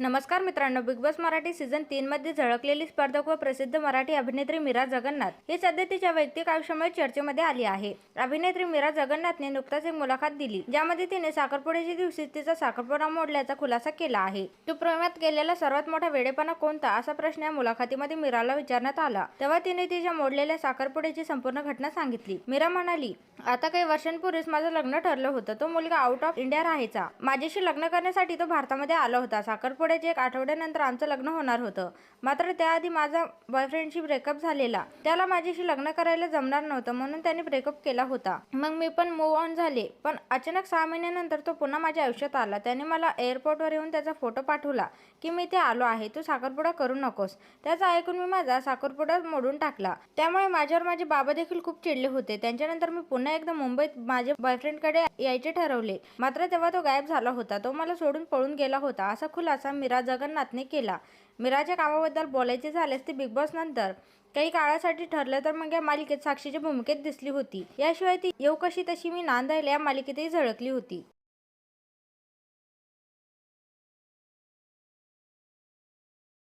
नमस्कार मित्रांनो big boss Marathi season तीन मध्ये झळकलेली स्पर्धक व प्रसिद्ध मराठी अभिनेत्री मीरा जगन्नाथ ही सध्या तिच्या वैयक्तिक आयुष्यामुळे चर्चेमध्ये आली आहे. अभिनेत्री मीरा जगन्नाथने नुकताच एक मुलाखत दिली ज्यामध्ये तिने साखरपुड्याच्या दिवशी तिचा साखरपुडा मोडल्याचा खुलासा केला आहे. तू प्रेमात गेलेला सर्वात मोठा वेडेपणा कोणता असा प्रश्न या मुलाखतीमध्ये मीराला विचारण्यात आला. तेव्हा तिने तिच्या मोडलेल्या साखरपुड्याची संपूर्ण घटना सांगितली. मीरा म्हणाली आता काही वर्षांपूर्वीच माझं लग्न ठरलं होतं. तो मुलगा आउट ऑफ इंडिया राहायचा. माझ्याशी लग्न करण्यासाठी तो भारतामध्ये आला होता. साखरपुडा साखरपुड्याच्या एक आठवड्यानंतर आमचं लग्न होणार होतं. मात्र त्याआधी माझा बॉयफ्रेंडशी ब्रेकअप झालेला. त्याला माझ्याशी लग्न करायला जमणार नव्हतं म्हणून त्याने ब्रेकअप केला होता. मग मी पण मूव ऑन झाले. पण अचानक सहा महिन्यानंतर तो पुन्हा माझ्या आयुष्यात आला. त्याने मला एअरपोर्टवर येऊन त्याचा फोटो पाठवला की मी ते आलो आहे. तू साखरपुडा करू नकोस. त्याचं ऐकून मी माझा साखरपुडा मोडून टाकला. त्यामुळे माझ्यावर माझे बाबा देखील खूप चिडले होते. त्यांच्यानंतर मी पुन्हा एकदा मुंबईत माझ्या बॉयफ्रेंडकडे यायचे ठरवले. मात्र तेव्हा तो गायब झाला होता. तो मला सोडून पळून गेला होता. असा खुलासा मीरा जगन्नाथने केला. मीराच्या कामाबद्दल बोलायचे झाल्यास ते बिग बॉस नंतर. काही काळासाठी ठरलं तर मग या मालिकेत साक्षीच्या भूमिकेत दिसली होती. याशिवाय ती येऊ कशी तशी मी नांदायला या मालिकेतही झळकली होती.